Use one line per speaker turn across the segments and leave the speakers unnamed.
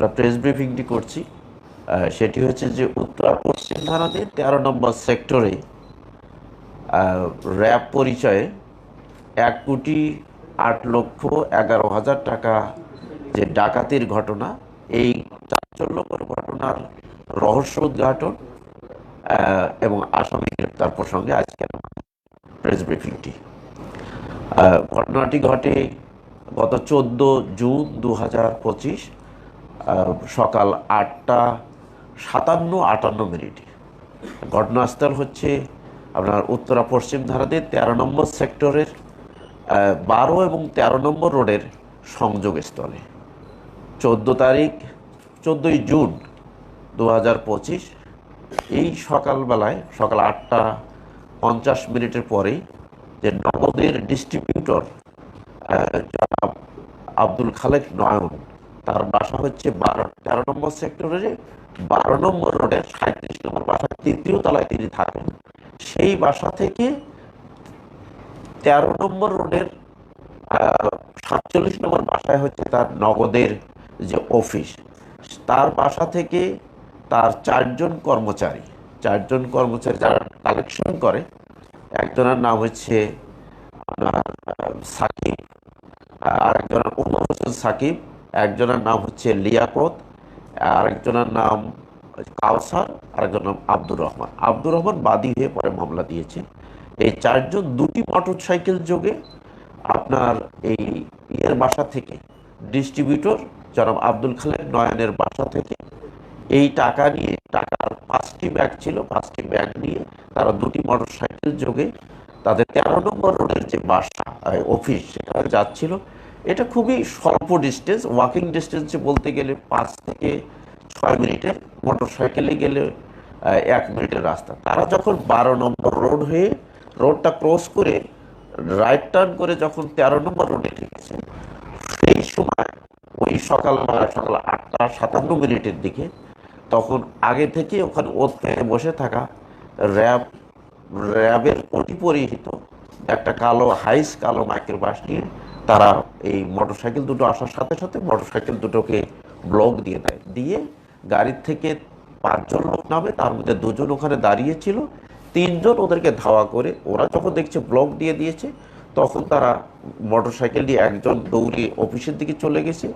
আমরা প্রেস ব্রিফিংটি করছি সেটি হচ্ছে যে উত্তর পশ্চিম ভারতের তেরো নম্বর সেক্টরে র্যাব পরিচয়ে এক কোটি আট লক্ষ এগারো হাজার টাকা যে ডাকাতির ঘটনা, এই চাঞ্চল্যকর ঘটনার রহস্য উদ্ঘাটন এবং আসামি গ্রেপ্তার প্রসঙ্গে আজকে প্রেস ব্রিফিংটি ঘটনাটি ঘটে গত চোদ্দ জুন দু হাজার পঁচিশ সকাল আটটা সাতান্ন, আটান্ন মিনিটে। ঘটনাস্থল হচ্ছে আপনার উত্তরা পশ্চিম ধারাতে তেরো নম্বর সেক্টরের বারো এবং তেরো নম্বর রোডের সংযোগস্থলে। চোদ্দ তারিখ, চোদ্দোই জুন দু হাজার পঁচিশ, এই সকালবেলায়, সকাল আটটা পঞ্চাশ মিনিটের পরেই যে নগদের ডিস্ট্রিবিউটর আব্দুল খালেক নয়ন তার বাসা হচ্ছে বারো। তেরো নম্বর সেক্টরের বারো নম্বর রোডের সাঁত্রিশ নম্বর বাসার তৃতীয় তলায় তিনি থাকেন। সেই বাসা থেকে তেরো নম্বর রোডের সাতচল্লিশ নম্বর বাসায় হচ্ছে তার নগদের যে অফিস তার বাসা থেকে তার চারজন কর্মচারী চারজন কর্মচারী যারা কালেকশন করে, একজনের নাম হচ্ছে আপনার সাকিব আরেকজনের উমর হোসেন সাকিব একজনের নাম হচ্ছে লিয়াকত, আরেকজনের নাম কাউসার, আরেকজনের নাম আব্দুর রহমান। আব্দুর রহমান বাদী হয়ে পরে মামলা দিয়েছে এই চারজন দুটি মোটর সাইকেল যোগে আপনার এই ইয়ের বাসা থেকে, ডিস্ট্রিবিউটর জনাব আব্দুল খালেক নয়নের বাসা থেকে এই টাকা নিয়ে, টাকার পাঁচটি ব্যাগ ছিল, পাঁচটি ব্যাগ নিয়ে তারা দুটি মোটর সাইকেল যোগে তাদের তেরো নম্বর রোডের যে বাসা অফিস, সেখানে যাচ্ছিল। এটা খুবই স্বল্প ডিস্টেন্স ওয়াকিং ডিস্টেন্সে বলতে গেলে পাঁচ থেকে ছয় মিনিটের মোটর সাইকেলে গেলে এক মিনিটের রাস্তা। তারা যখন বারো নম্বর রোড হয়ে রোডটা ক্রস করে রাইট টার্ন করে যখন তেরো নম্বর রোডে ঢুকেছে সেই সময় ওই সকাল সকাল আটটা সাতান্ন মিনিটের দিকে তখন আগে থেকে ওখানে ওত পেতে বসে থাকা র্যাব, র্যাবের অতি পরিহিত একটা কালো, হাইস কালো মাইক্রোবাস নিয়ে তারা এই মোটরসাইকেল দুটো আসার সাথে সাথে মোটরসাইকেল দুটোকে ব্লক দিয়ে দেয়। দিয়ে গাড়ির থেকে পাঁচজন লোক নামে, তার মধ্যে দুজন ওখানে দাঁড়িয়ে ছিল। তিনজন ওদেরকে ধাওয়া করে ওরা যখন দেখছে ব্লক দিয়ে দিয়েছে, তখন তারা মোটরসাইকেল দিয়ে একজন দৌড়ে অফিসের দিকে চলে গেছে,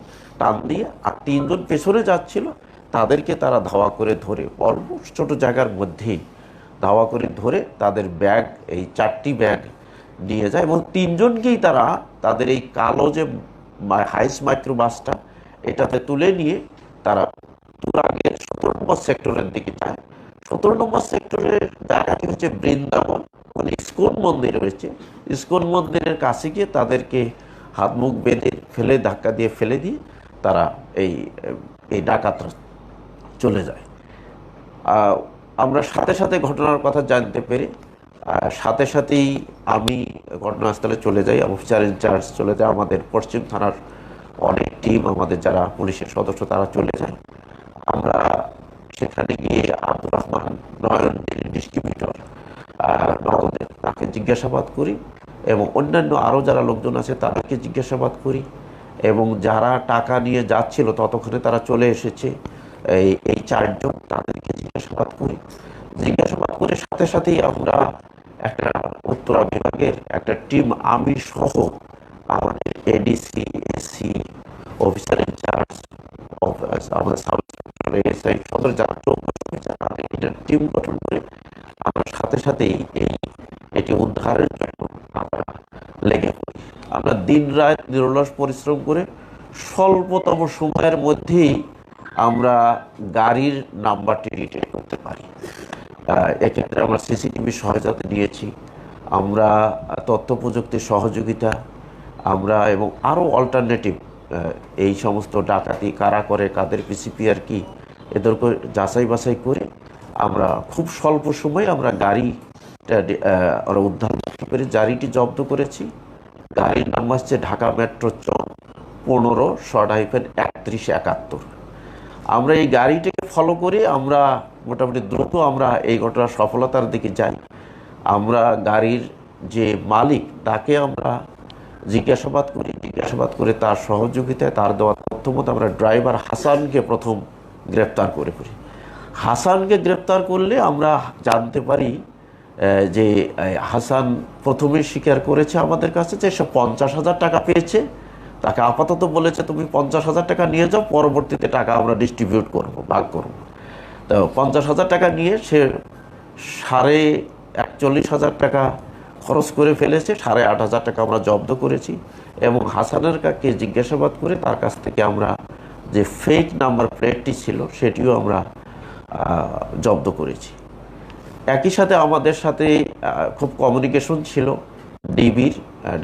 টান দিয়ে, আর তিনজন পেছনে যাচ্ছিল। তাদেরকে তারা ধাওয়া করে ধরে অল্প ছোট জায়গার মধ্যেই ধাওয়া করে ধরে তাদের ব্যাগ, এই চারটি ব্যাগ নিয়ে যায় এবং তিনজনকেই তারা তাদের এই কালো যে হাইস মাইক্রো বাসটা এটাতে তুলে নিয়ে তারা তুরাগের সতেরো নম্বর সেক্টরের দিকে যায়। সতেরো নম্বর সেক্টরের জায়গাটি হচ্ছে বৃন্দাবন মানে ইস্কন মন্দির রয়েছে। ইস্কন মন্দিরের কাছে গিয়ে তাদেরকে হাত মুখ বেঁধে ফেলে, ধাক্কা দিয়ে ফেলে দিয়ে তারা এই এই ডাকাতরা চলে যায়। আমরা সাথে সাথে ঘটনার কথা জানতে পেরে সাথে সাথেই আমি ঘটনাস্থলে চলে যাই, অফিসার ইনচার্জ চলে যায়। আমাদের পশ্চিম থানার অনেক টিম আমাদের যারা পুলিশের সদস্য, তারা চলে যায়। আমরা সেখানে গিয়ে আব্দুর রহমান নয়ন ডিস্ট্রিবিউটর নগদের তাকে জিজ্ঞাসাবাদ করি এবং অন্যান্য আরও যারা লোকজন আছে, তাদেরকে জিজ্ঞাসাবাদ করি এবং যারা টাকা নিয়ে যাচ্ছিল, ততক্ষণে তারা চলে এসেছে। এই এই চারজন তাদেরকে জিজ্ঞাসাবাদ করি। জিজ্ঞাসাবাদ করে সাথে সাথেই আমরা একটা উত্তরা বিভাগের একটা টিম আমি সহ আমাদের ADC AC officer in charge আমাদের সাব এসআই সদর যারা তাদের একটা টিম গঠন করে আমরা সাথে সাথেই এই, এটি উদ্ধারের জন্য আমরা লেগে পড়ি। আমরা দিন রাত নিরলস পরিশ্রম করে স্বল্পতম সময়ের মধ্যেই আমরা গাড়ির নাম্বারটি রিটেন এক্ষেত্রে আমরা সিসিটিভি সহায়তা নিয়েছি আমরা তথ্য প্রযুক্তির সহযোগিতা, আমরা এবং আরও অল্টারনেটিভ এই সমস্ত ডাকাতি কারা করে, কাদের পিসিপিআর কি এদেরকে যাচাই বাছাই করে আমরা খুব স্বল্প সময়ে আমরা গাড়িটা আমরা উদ্ধার করতে পেরে গাড়িটি জব্দ করেছি। গাড়ির নাম হচ্ছে ঢাকা মেট্রো চ পনেরো শর্ট হাইফেন একত্রিশ একাত্তর। আমরা এই গাড়িটাকে ফলো করে আমরা মোটামুটি দ্রুত আমরা এই ঘটনার সফলতার দিকে যাই। আমরা গাড়ির যে মালিক, তাকে আমরা জিজ্ঞাসাবাদ করি, জিজ্ঞাসাবাদ করে তার সহযোগিতায় তার দেওয়া তথ্য মতো আমরা ড্রাইভার হাসানকে প্রথম গ্রেপ্তার করে করি। হাসানকে গ্রেপ্তার করলে আমরা জানতে পারি যে হাসান প্রথমে স্বীকার করেছে আমাদের কাছে যে সে পঞ্চাশ হাজার টাকা পেয়েছে। তাকে আপাতত বলেছে, তুমি পঞ্চাশ হাজার টাকা নিয়ে যাও, পরবর্তীতে টাকা আমরা ডিস্ট্রিবিউট করব, ভাগ করব। তো পঞ্চাশ হাজার টাকা নিয়ে সে সাড়ে একচল্লিশ হাজার টাকা খরচ করে ফেলেছে, সাড়ে আট হাজার টাকা আমরা জব্দ করেছি এবং হাসানের কাকে জিজ্ঞাসাবাদ করে তার কাছ থেকে আমরা যে ফেক নাম্বার প্লেটটি ছিল সেটিও আমরা জব্দ করেছি। একই সাথে আমাদের সাথে খুব কমিউনিকেশন ছিল ডিবির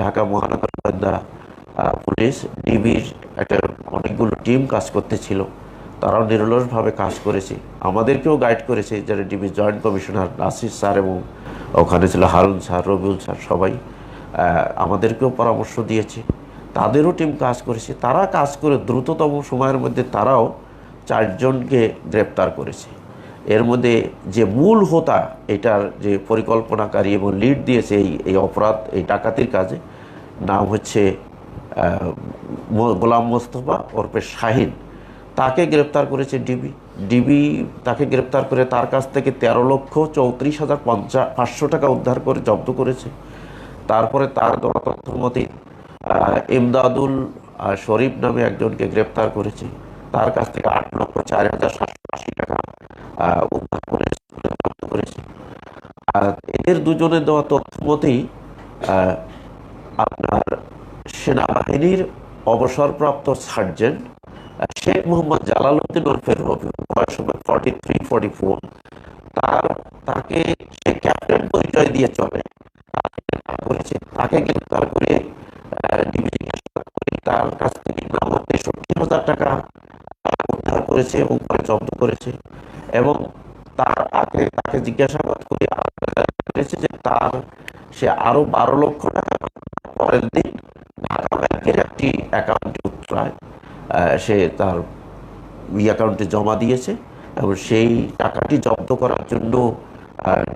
ঢাকা মহানগর গোয়েন্দা পুলিশ। ডিবির একটা অনেকগুলো টিম কাজ করতেছিল। তারাও নিরলসভাবে কাজ করেছে। আমাদেরকেও গাইড করেছে যারা DB joint commissioner Nasir sir এবং ওখানে ছিল হারুন স্যার, রবিউল স্যার সবাই আমাদেরকেও পরামর্শ দিয়েছে। তাদেরও টিম কাজ করেছে। তারা কাজ করে দ্রুততম সময়ের মধ্যে তারাও চারজনকে গ্রেপ্তার করেছে। এর মধ্যে যে মূল হোতা, এটার যে পরিকল্পনাকারী এবং লিড দিয়েছে এই এই অপরাধ, এই ডাকাতির কাজে, নাম হচ্ছে গোলাম মোস্তফা ওরফে শাহিন। তাকে গ্রেপ্তার করেছে ডিবি। ডিবি তাকে গ্রেপ্তার করে তার কাছ থেকে তেরো লক্ষ চৌত্রিশ হাজার পঞ্চা পাঁচশো টাকা উদ্ধার করে জব্দ করেছে। তারপরে তার দেওয়া তথ্য মতে ইমদাদুল শরীফ নামে একজনকে গ্রেপ্তার করেছে। তার কাছ থেকে আট লক্ষ চার হাজার সাতশো আশি টাকা উদ্ধার করে জব্দ করেছে। এদের দুজনের দেওয়া তথ্য মতেই আপনার সেনাবাহিনীর অবসরপ্রাপ্ত সার্জেন্ট শেখ মোহাম্মদ জালালউদ্দিন ওরফে রবি বয়স হবে ফর্টি থ্রি ফর্টি ফোর তার, তাকে সে ক্যাপ্টেন পরিচয় দিয়ে চলে। করেছে। তাকে গ্রেপ্তার করে তার কাছ থেকে নগদ তেষট্টি হাজার টাকা উদ্ধার করেছে এবং পরে জব্দ করেছে। এবং তার আগে তাকে জিজ্ঞাসাবাদ করে পেরেছি যে তার, সে আরও বারো লক্ষ টাকা পরের দিন ঢাকা ব্যাংকের একটি অ্যাকাউন্টে সে তার ই অ্যাকাউন্টে জমা দিয়েছে এবং সেই টাকাটি জব্দ করার জন্য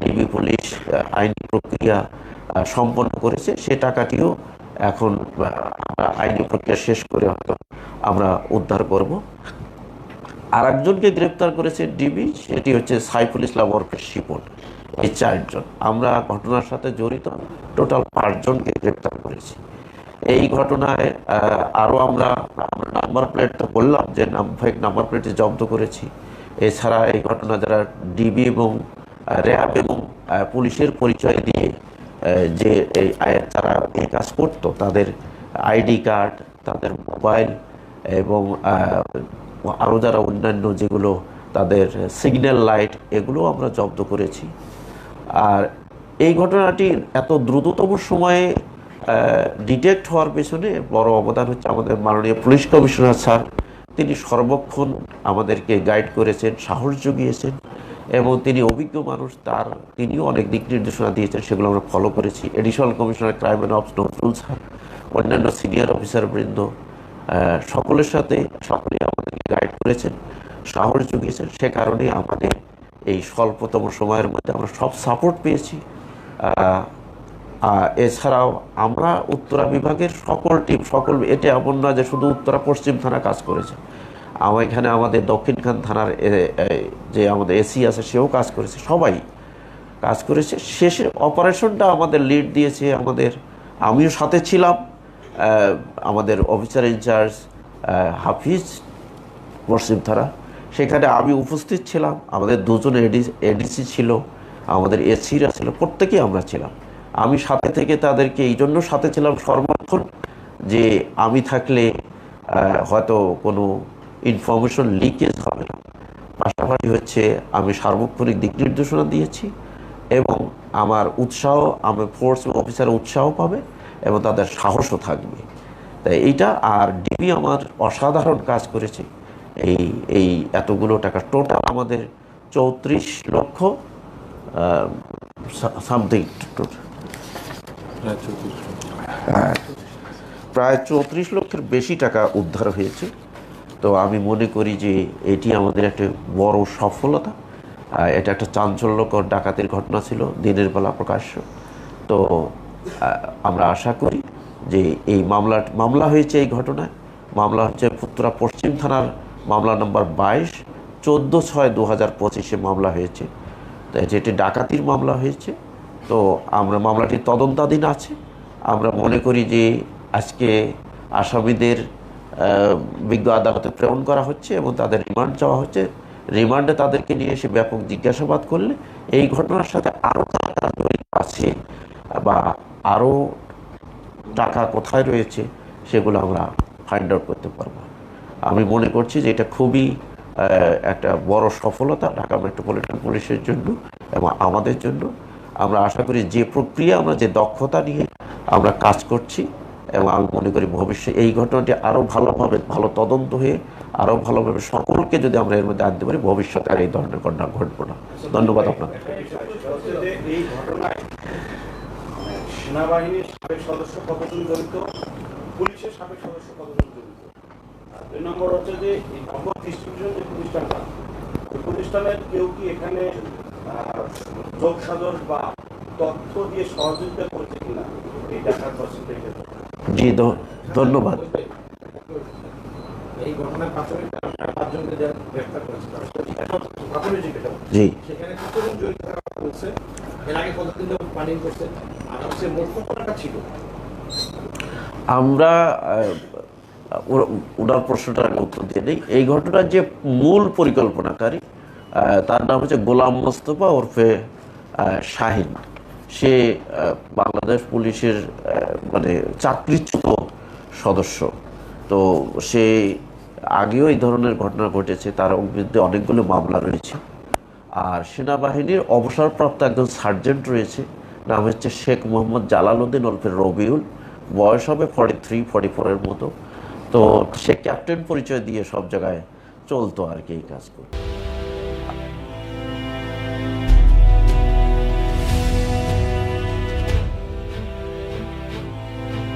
ডিবি পুলিশ আইনি প্রক্রিয়া সম্পন্ন করেছে। সে টাকাটিও এখন আইনি প্রক্রিয়া শেষ করে হয়তো আমরা উদ্ধার করব। আর একজনকে গ্রেপ্তার করেছে ডিবি সেটি হচ্ছে সাইফুল ইসলাম ওরফে শিপন। এই চারজন। আমরা ঘটনার সাথে জড়িত। টোটাল পাঁচজনকে গ্রেপ্তার করেছি। এই ঘটনায় আরও আমরা নাম্বার প্লেট তো বললাম যে ফেক নাম্বার প্লেটে জব্দ করেছি। এছাড়া এই ঘটনা যারা ডিবি এবং র্যাব এবং পুলিশের পরিচয় দিয়ে যে এই তারা এই কাজ করতো, তাদের আইডি কার্ড, তাদের মোবাইল এবং আরও যারা অন্যান্য যেগুলো তাদের সিগন্যাল লাইট এগুলো আমরা জব্দ করেছি। আর এই ঘটনাটি এত দ্রুততম সময়ে ডিটেক্ট হওয়ার পেছনে বড় অবদান হচ্ছে আমাদের মাননীয় পুলিশ কমিশনার স্যার। তিনি সর্বক্ষণ আমাদেরকে গাইড করেছেন, সাহস জুগিয়েছেন এবং তিনি অভিজ্ঞ মানুষ, তার তিনিও অনেক দিক নির্দেশনা দিয়েছেন, সেগুলো আমরা ফলো করেছি। Additional commissioner crime and of Nazrul sir, অন্যান্য সিনিয়র অফিসার বৃন্দ সকলের সাথে সকলে আমাদেরকে গাইড করেছেন, সাহস জুগিয়েছেন। সে কারণে আমাদের এই স্বল্পতম সময়ের মধ্যে আমরা সব সাপোর্ট পেয়েছি। এছাড়াও আমরা উত্তরা বিভাগের সকল টিম সকল, এটা এমন যে শুধু উত্তরা পশ্চিম থানা কাজ করেছে। আমার এখানে আমাদের দক্ষিণখান থানার যে আমাদের এসি আছে, সেও কাজ করেছে, সবাই কাজ করেছে। শেষে অপারেশনটা আমাদের লিড দিয়েছে আমাদের, আমিও সাথে ছিলাম আমাদের অফিসার ইনচার্জ হাফিজ পশ্চিম থানা। সেখানে আমি উপস্থিত ছিলাম, আমাদের দুজন এডি এডিসি ছিল, আমাদের এসিরা ছিল, প্রত্যেকেই আমরা ছিলাম। আমি সাথে থেকে তাদেরকে এই জন্য সাথে ছিলাম সর্বক্ষণ যে আমি থাকলে হয়তো কোনো ইনফরমেশন লিকেজ হবে না। পাশাপাশি হচ্ছে আমি সার্বক্ষণিক দিক নির্দেশনা দিয়েছি এবং আমার উৎসাহ আমার ফোর্স অফিসার উৎসাহ পাবে এবং তাদের সাহসও থাকবে। তাই এইটা আর ডিবি আমার অসাধারণ কাজ করেছে। এই এই এতগুলো টাকা টোটাল আমাদের চৌত্রিশ লক্ষ সামথিং প্রায় চৌত্রিশ লক্ষের বেশি টাকা উদ্ধার হয়েছে। তো আমি মনে করি যে এটি আমাদের একটা বড় সফলতা। এটা একটা চাঞ্চল্যকর ডাকাতির ঘটনা ছিল, দিনের বেলা প্রকাশ্য। তো আমরা আশা করি যে এই মামলা মামলা হয়েছে এই ঘটনায়। মামলা হচ্ছে পুত্রা পশ্চিম থানার মামলা নম্বর বাইশ, চোদ্দ ছয় দু হাজার পঁচিশে মামলা হয়েছে। তো যেটি ডাকাতির মামলা হয়েছে। তো আমরা মামলাটি তদন্তাধীন আছে। আমরা মনে করি যে আজকে আসামিদের বিজ্ঞ আদালতে প্রেরণ করা হচ্ছে এবং তাদের রিমান্ড চাওয়া হচ্ছে। রিমান্ডে তাদেরকে নিয়ে এসে ব্যাপক জিজ্ঞাসাবাদ করলে এই ঘটনার সাথে আরও জড়িত আছে বা আরও টাকা কোথায় রয়েছে সেগুলো আমরা ফাইন্ড আউট করতে পারব। আমি মনে করছি যে এটা খুবই একটা বড় সফলতা ঢাকা মেট্রোপলিটন পুলিশের জন্য এবং আমাদের জন্য। আমরা আশা করি যে প্রক্রিয়া, আমরা যে দক্ষতা নিয়ে আমরা কাজ করছি, এবং আমি মনে করি ভবিষ্যতে এই ঘটনাটি আরও ভালোভাবে, ভালো তদন্ত হয়ে আরও ভালোভাবে সকলকে যদি আমরা এর মধ্যে আনতে পারি, ভবিষ্যতে আর এই ধরনের ঘটনা ঘটবো না। ধন্যবাদ আপনাদের
সেনাবাহিনীর সাবেক সদস্য কতজন জড়িত? পুলিশের সাবেক সদস্য কতজন জড়িত? দুই নম্বর হচ্ছে যে এই ডিস্ট্রিবিউশন যে প্রতিষ্ঠানটা প্রতিষ্ঠানের কেউ কি এখানে যোগ সাজস বা তথ্য দিয়ে সহযোগিতা করেছে কিনা এই দেখার
জি ধন্যবাদ।
এই ঘটনার প্রাথমিক পাঁচজনকে গ্রেফতার করেছে তারা সবাই জিজ্ঞাসাবাদ করছে, প্রাথমিক জিজ্ঞাসাবাদ
জি।
সেখানে কতজন জড়িত বলছে এর আগে কতদিন প্ল্যানিং করছে আর হচ্ছে মোট কত টাকা ছিল?
আমরা ওনার প্রশ্নটার উত্তর দিয়ে দিই এই ঘটনার যে মূল পরিকল্পনাকারী তার নাম হচ্ছে গোলাম মোস্তফা ওরফে শাহিন। সে বাংলাদেশ পুলিশের মানে চাকরিচ্যুত সদস্য। তো সে আগেও এই ধরনের ঘটনা ঘটেছে। তার বিরুদ্ধে অনেকগুলো মামলা রয়েছে। আর সেনাবাহিনীর অবসরপ্রাপ্ত একজন সার্জেন্ট রয়েছে। নাম হচ্ছে শেখ মোহাম্মদ জালালউদ্দিন ওরফে রবিউল। বয়স হবে ফর্টি থ্রি ফর্টি ফোরের মতো। তো সে ক্যাপ্টেন পরিচয় দিয়ে সব জায়গায় চলতো আর কি এই কাজ করে